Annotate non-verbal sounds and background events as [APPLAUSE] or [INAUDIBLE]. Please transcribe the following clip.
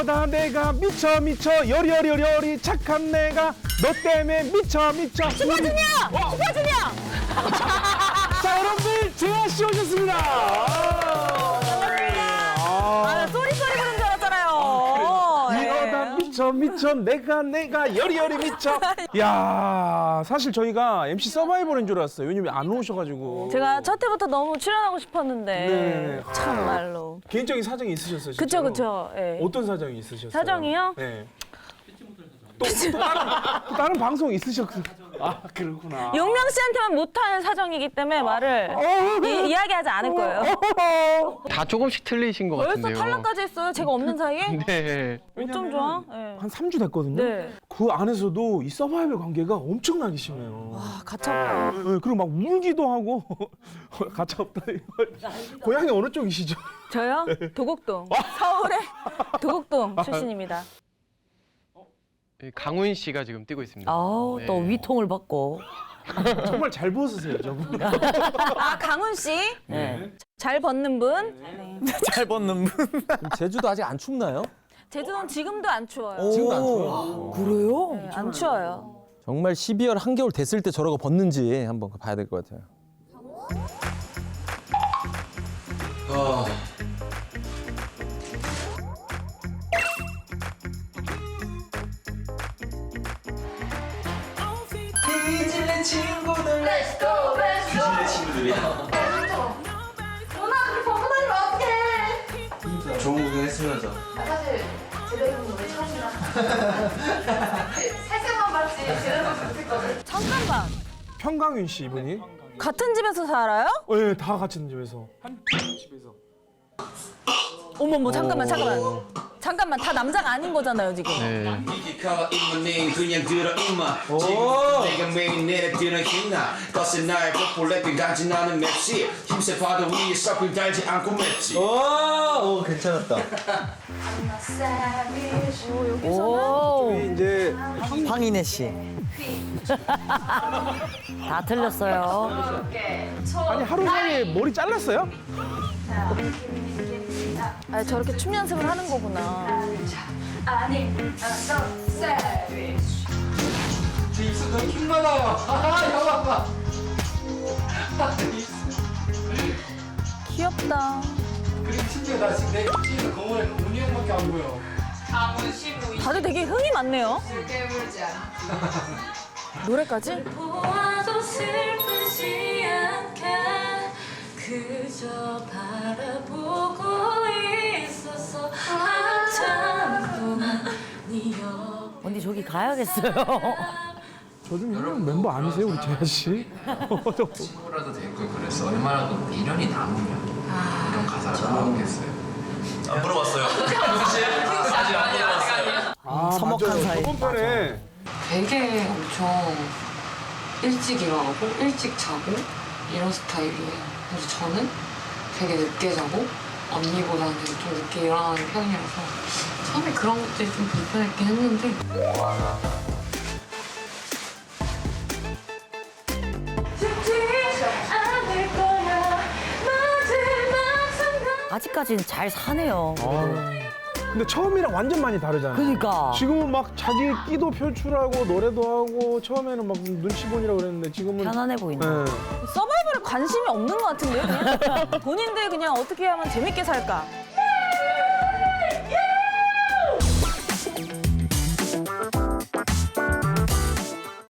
이러다 내가. 미쳐 미쳐. 여리여리여리 착한 내가. 너 때문에 미쳐 미쳐. 슈퍼주니어! 슈퍼주니어! 미쳐 내가 내가 여리여리 미쳐. 야 사실 저희가 MC 서바이벌인 줄 알았어요. 왜냐면 안 오셔가지고. 제가 첫 해부터 너무 출연하고 싶었는데 네. 참말로. 개인적인 사정이 있으셨어요. 그쵸 진짜로? 그쵸. 예. 어떤 사정이 있으셨어요? 사정이요? 네. 또, 또 다른, 또 다른 방송 있으셨어요? 아 그렇구나. 용명 씨한테만 못할 사정이기 때문에 말을 이, 이야기하지 않을 거예요. 다 조금씩 틀리신 것 벌써 같은데요. 탈락까지 했어요. 제가 없는 사이에? [LAUGHS] 네. 어쩜 좋아? 예. 한 3주 됐거든요. 네. 그 안에서도 이 서바이벌 관계가 엄청나게 심해요. 아, 가차. 네, 그리고 막 울기도 하고 [LAUGHS] 가차 없다. 고향이 어느 쪽이시죠? 저요? [LAUGHS] 도곡동. 서울의 도곡동 출신입니다. 네, 강훈 씨가 지금 뛰고 있습니다. 아우 네. 또 위통을 받고. [LAUGHS] 정말 잘 벗으세요, 저분. 아, 강훈 씨. 네. 잘 벗는 분. 네. [LAUGHS] 잘 벗는 분. 제주도 아직 안 춥나요? 제주도는 지금도 안 추워요. 지금도 안 추워요. 그래요? 네, 안 추워요. 정말 12월 한겨울 됐을 때 저러고 벗는지 한번 봐야 될 것 같아요. 좋은 구경 했으면서 사실 제대로 노래 처음이라 살짝만 봤지 제대로 못했거든 잠깐만. 평강윤 씨 이분이. 같은 집에서 살아요? 네, 다 같이 있는 집에서. 한 집에서. 어머, 뭐 잠깐만, 잠깐만. 잠깐만, 다 남자가 아닌 거잖아요, 지금. 네. 이게 커 이모님 그냥 들어 임마 지금 내가 매일 내려드는 힘나 거센 나의 뽀뽀랩이 가진 않은 맵시 힘세 파도 위에 썩을 달지 않고 맵지 오, 괜찮았다. 오 이제 황인혜 씨. [LAUGHS] 다 틀렸어요. 아니 하루 사이에 머리 잘랐어요? 아, 저렇게 춤 연습을 하는 거구나. 아니 너 savage 입술 너무 킹받아요 아 귀엽다. 그리고 심지어 나 지금 내 뒤에서 거울에 문희 형밖에 안 보여 다들 되게 흥이 많네요. 노래까지? 슬프지 않게 그저 바라보 언니 저기 가야겠어요. [LAUGHS] 저좀 형 멤버 아니세요, 우리 재하 씨? [LAUGHS] 친구라도 되고 그래서 얼마나 더 미련이 남으면 이런 가사를 써먹겠어요. 안 물어봤어요. 사실 아직 안 물어봤어요. 아, 서먹한 맞아요. 사이. 저번 편에 되게 엄청 일찍 일어나고 일찍 자고 이런 스타일이에요. 그래서 저는 되게 늦게 자고 언니보다는 좀 늦게 일어나는 편이라서 처음에 그런 것들이 좀 불편했긴 했는데 아직까지는 잘 사네요. 근데 처음이랑 완전 많이 다르잖아요. 그러니까. 지금은 막 자기 끼도 표출하고 노래도 하고 처음에는 막 눈치 보니라 그랬는데 지금은 편안해 보인다. 네. 서바이벌에 관심이 없는 것 같은데요, 그냥? [LAUGHS] 본인들 그냥 어떻게 하면 재밌게 살까?